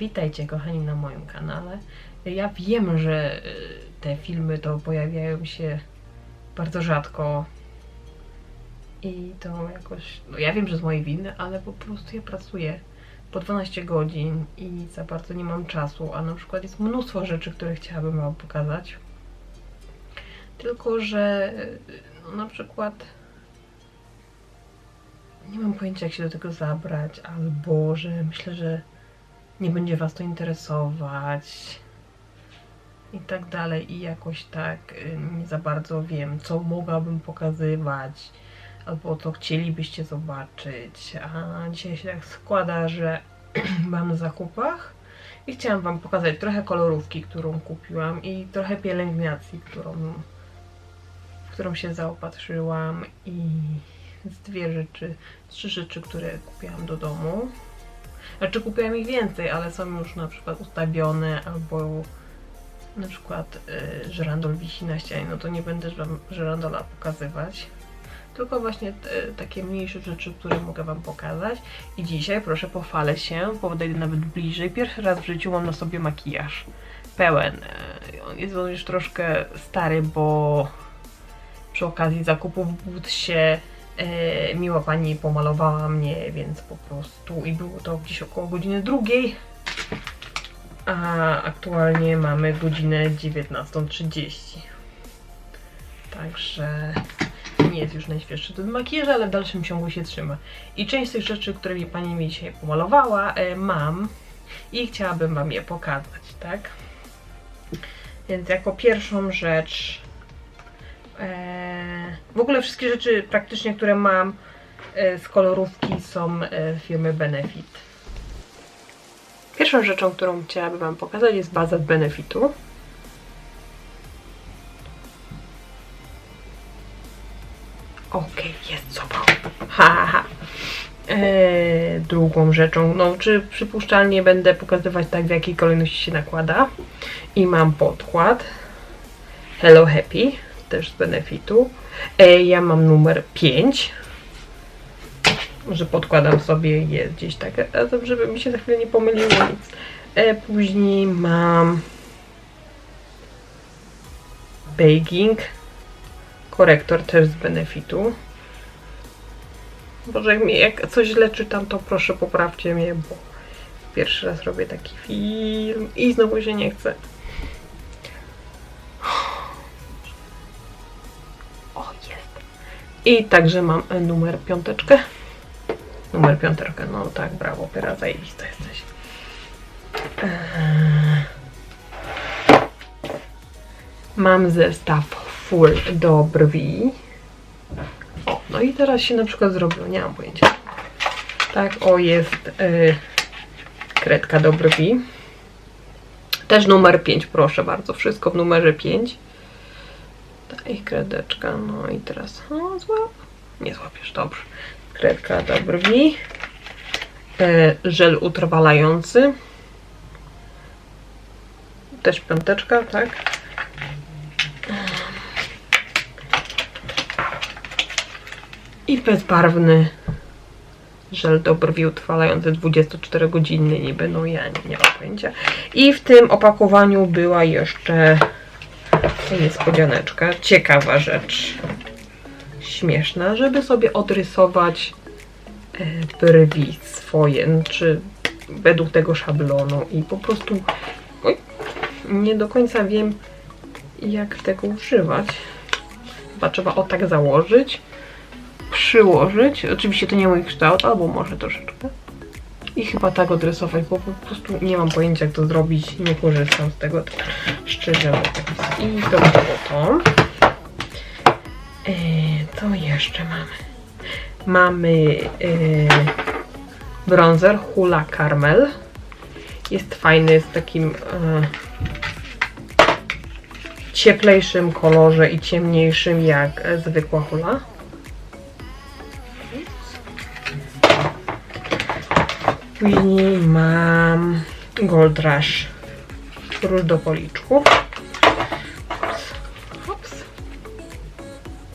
Witajcie kochani na moim kanale. Ja wiem, że y, te filmy to pojawiają się bardzo rzadko i to jakoś, no ja wiem, że z mojej winy, ale po prostu ja pracuję po 12 godzin i za bardzo nie mam czasu, a na przykład jest mnóstwo rzeczy, które chciałabym Wam pokazać. Tylko, że y, no na przykład nie mam pojęcia, jak się do tego zabrać, albo że myślę, że nie będzie Was to interesować i tak dalej. I jakoś tak y, nie za bardzo wiem, co mogłabym pokazywać, albo co chcielibyście zobaczyć. A dzisiaj się tak składa, że mam na zakupach i chciałam Wam pokazać trochę kolorówki, którą kupiłam i trochę pielęgnacji, którą, w którą się zaopatrzyłam i z dwie rzeczy, trzy rzeczy, które kupiłam do domu. Znaczy kupiłam ich więcej, ale są już na przykład ustawione albo na przykład y, wisi na ścianie, no to nie będę wam żerandola pokazywać. Tylko właśnie y, takie mniejsze rzeczy, które mogę Wam pokazać. I dzisiaj proszę pochwalę się, podejdę nawet bliżej. Pierwszy raz w życiu mam na sobie makijaż pełen. Y, on jest on już troszkę stary, bo przy okazji zakupów w Budsie E, miła pani pomalowała mnie, więc po prostu i było to gdzieś około godziny drugiej. A aktualnie mamy godzinę 19.30. Także nie jest już najświeższy ten makijaż, ale w dalszym ciągu się trzyma. I część z tych rzeczy, które mi pani mi dzisiaj pomalowała, e, mam i chciałabym wam je pokazać, tak? Więc jako pierwszą rzecz w ogóle wszystkie rzeczy praktycznie, które mam e, z kolorówki są e, firmy Benefit. Pierwszą rzeczą, którą chciałabym Wam pokazać jest baza z Benefitu. Okej, jest sobą. Ha, ha. Eee, drugą rzeczą, no czy przypuszczalnie będę pokazywać tak w jakiej kolejności się nakłada. I mam podkład Hello Happy też z benefitu. E, ja mam numer 5. Może podkładam sobie je gdzieś tak, żeby mi się za chwilę nie pomyliło nic. E, później mam baking, korektor też z benefitu. Boże, jak, jak coś źle czytam, to proszę poprawcie mnie, bo pierwszy raz robię taki film i znowu się nie chce. I także mam e, numer piąteczkę. Numer piąteczkę, no tak, brawo, pyra, zajebista jesteś. Eee. Mam zestaw full do brwi. O, no i teraz się na przykład zrobiło, nie mam pojęcia. Tak, o jest yy, kredka do brwi. Też numer 5, proszę bardzo, wszystko w numerze 5. Ich kredeczka, no i teraz, o złap, nie złapiesz, dobrze. Kredka do brwi, e, żel utrwalający, też piąteczka, tak. I bezbarwny żel do brwi utrwalający 24-godzinny, niby, no ja nie, nie mam pojęcia. I w tym opakowaniu była jeszcze niespodzianeczka. Ciekawa rzecz. Śmieszna, żeby sobie odrysować e, brwi swoje, czy według tego szablonu i po prostu oj, nie do końca wiem jak tego używać. Chyba trzeba o tak założyć, przyłożyć. Oczywiście to nie mój kształt, albo może troszeczkę. I chyba tak odrysować, bo po prostu nie mam pojęcia jak to zrobić, nie korzystam z tego, szczerze mówiąc. I to było to. E, co jeszcze mamy? Mamy e, bronzer Hula Caramel. Jest fajny, w takim e, cieplejszym kolorze i ciemniejszym jak zwykła hula. Później mam Gold Rush róż do policzków. Hops.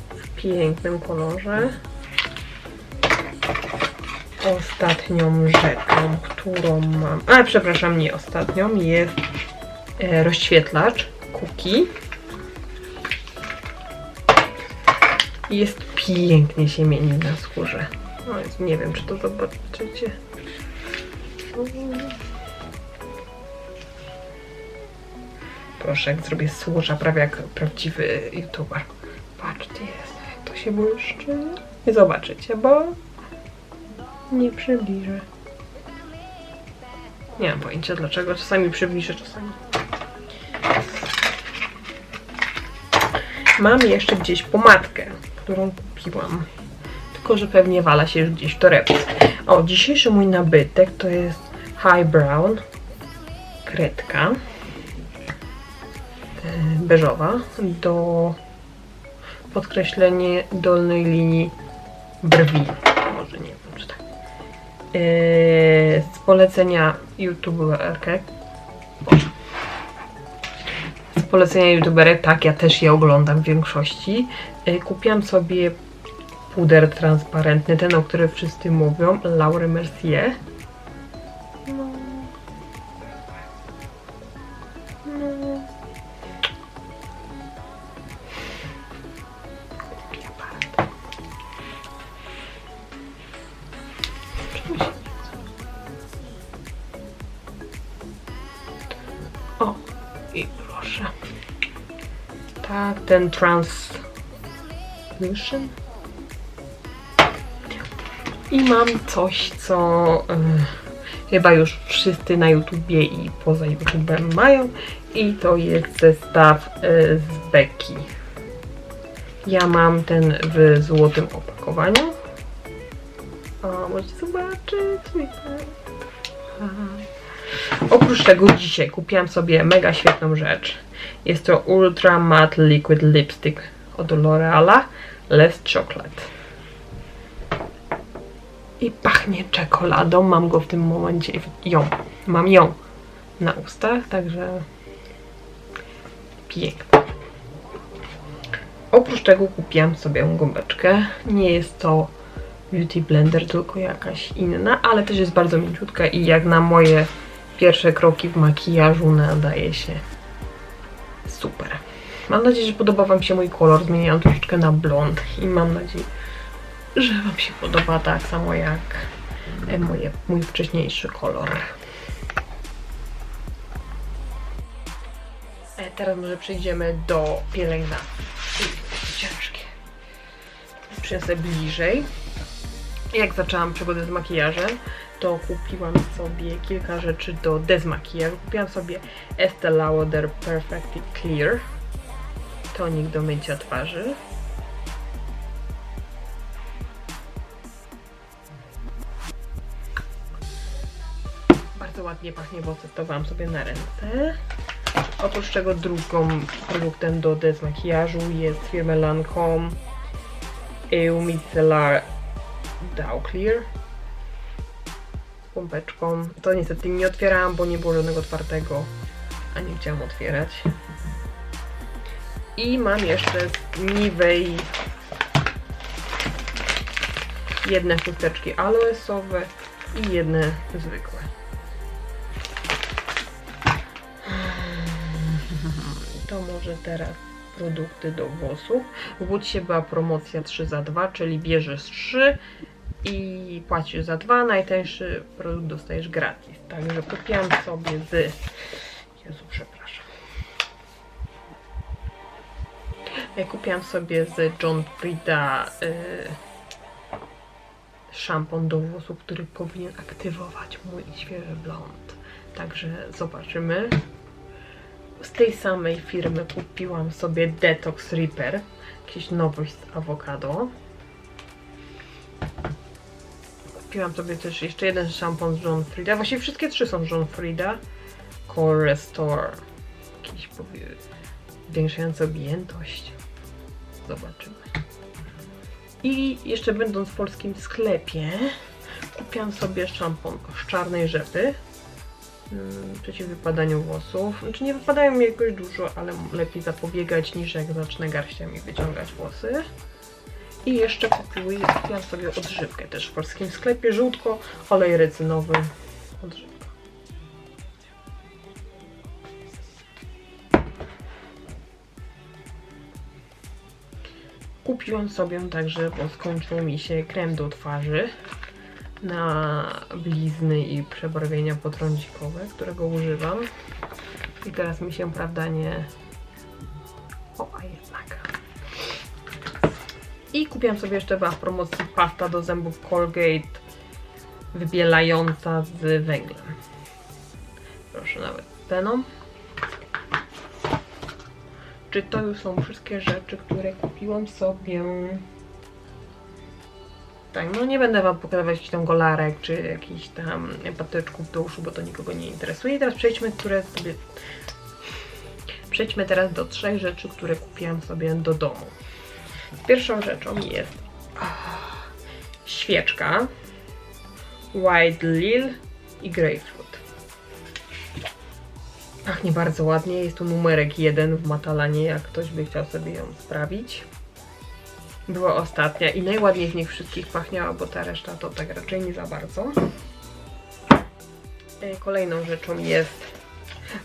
W pięknym kolorze. ostatnią rzeczą, którą mam. A, przepraszam, nie ostatnią, jest e, rozświetlacz Cookie. Jest pięknie się mieni na skórze. No, nie wiem, czy to zobaczycie. Proszę, jak zrobię służa, prawie jak prawdziwy youtuber. Patrzcie, jak to się błyszczy. Nie zobaczycie, bo nie przybliżę. Nie mam pojęcia dlaczego. Czasami przybliżę, czasami. Mam jeszcze gdzieś pomadkę, którą kupiłam. Tylko, że pewnie wala się już gdzieś w torebce. O, dzisiejszy mój nabytek to jest High Brown kredka e, beżowa do podkreślenie dolnej linii brwi. Może nie wiem, czy tak. Yy, z polecenia youtuberek. Z polecenia youtuberek, tak, ja też je oglądam w większości. Yy, kupiłam sobie puder transparentny, ten, o którym wszyscy mówią, Laure Mercier. O, i proszę. Tak, ten translution. I mam coś, co y, chyba już wszyscy na YouTubie i poza YouTubem mają. I to jest zestaw y, z Beki. Ja mam ten w złotym opakowaniu. O, możecie zobaczyć. Oprócz tego dzisiaj kupiłam sobie mega świetną rzecz. Jest to Ultra Matte Liquid Lipstick od L'Oreala Less Chocolate. I pachnie czekoladą. Mam go w tym momencie. Ją. Mam ją na ustach, także piękna. Oprócz tego kupiłam sobie gąbeczkę. Nie jest to Beauty Blender, tylko jakaś inna, ale też jest bardzo mięciutka i jak na moje pierwsze kroki w makijażu nadaje się super. Mam nadzieję, że podoba Wam się mój kolor. Zmieniłam troszeczkę na blond i mam nadzieję, że Wam się podoba tak samo jak e, moje, mój wcześniejszy kolor. E, teraz może przejdziemy do pielęgnacji. Ciężkie. Przyniosę bliżej. Jak zaczęłam przygodę z makijażem, to kupiłam sobie kilka rzeczy do dezmakijażu. Kupiłam sobie Estee Lauder Perfectly Clear tonik do mycia twarzy. Bardzo ładnie pachnie, bo testowałam sobie na ręce. Oprócz czego drugą produktem do dezmakijażu jest firmy Lancome EU Micellar Dow Clear pompeczką. To niestety nie otwierałam, bo nie było żadnego otwartego, a nie chciałam otwierać. I mam jeszcze z Nivei jedne chusteczki aloesowe i jedne zwykłe. To może teraz produkty do włosów. W Woodsie była promocja 3 za 2, czyli bierzesz 3 i płacisz za 2. Najtańszy produkt dostajesz gratis. Także kupiłam sobie z... Jezu, przepraszam. Kupiłam sobie z John Frieda y, szampon do włosów, który powinien aktywować mój świeży blond. Także zobaczymy. Z tej samej firmy kupiłam sobie Detox Reaper. Jakieś nowość z awokado. Kupiłam sobie też jeszcze jeden szampon z John Frieda. Właściwie wszystkie trzy są John Frieda. Core Restore. Jakiś zwiększający objętość. Zobaczymy. I jeszcze będąc w polskim sklepie, kupiłam sobie szampon z czarnej rzepy mm, przeciw wypadaniu włosów. Znaczy nie wypadają mi jakoś dużo, ale lepiej zapobiegać niż jak zacznę garściami wyciągać włosy. I jeszcze kupiłam sobie odżywkę też w polskim sklepie. Żółtko, olej recynowy, odżywka. Kupiłam sobie także, bo skończył mi się krem do twarzy na blizny i przebarwienia potrądzikowe, którego używam. I teraz mi się, prawda, nie... I kupiłam sobie jeszcze była w promocji pasta do zębów Colgate wybielająca z węglem. Proszę nawet z peną. Czy to już są wszystkie rzeczy, które kupiłam sobie? Tak, no nie będę Wam pokazywać tam golarek, czy jakichś tam patyczków do uszu, bo to nikogo nie interesuje. I teraz przejdźmy, które sobie... Przejdźmy teraz do trzech rzeczy, które kupiłam sobie do domu. Pierwszą rzeczą jest ah, świeczka White Lil i Grapefruit. Pachnie bardzo ładnie, jest tu numerek jeden w Matalanie, jak ktoś by chciał sobie ją sprawić. Była ostatnia i najładniej z nich wszystkich pachniała, bo ta reszta to tak raczej nie za bardzo. E, Kolejną rzeczą jest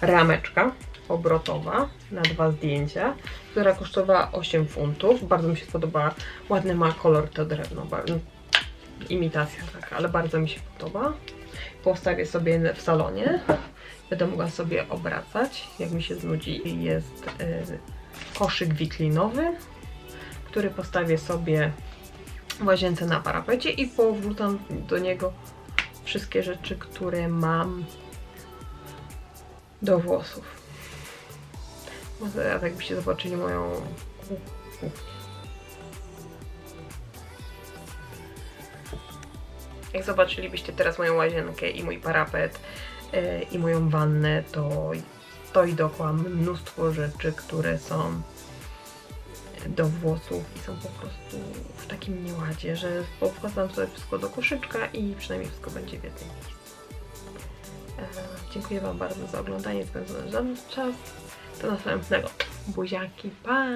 rameczka obrotowa na dwa zdjęcia, która kosztowała 8 funtów. Bardzo mi się podobała. Ładny ma kolor to drewno. Bardzo, imitacja taka, ale bardzo mi się podoba. Postawię sobie w salonie. Będę mogła sobie obracać, jak mi się znudzi. Jest y, koszyk wiklinowy, który postawię sobie w łazience na parapecie i powrzucam do niego wszystkie rzeczy, które mam do włosów. Teraz jakbyście zobaczyli moją. Jak zobaczylibyście teraz moją łazienkę i mój parapet yy, i moją wannę, to stoi dookoła mnóstwo rzeczy, które są do włosów i są po prostu w takim nieładzie, że powkładam sobie wszystko do koszyczka i przynajmniej wszystko będzie w jednym miejscu. E, dziękuję Wam bardzo za oglądanie, spędzony ze czas. Do następnego. Buziaki, pa!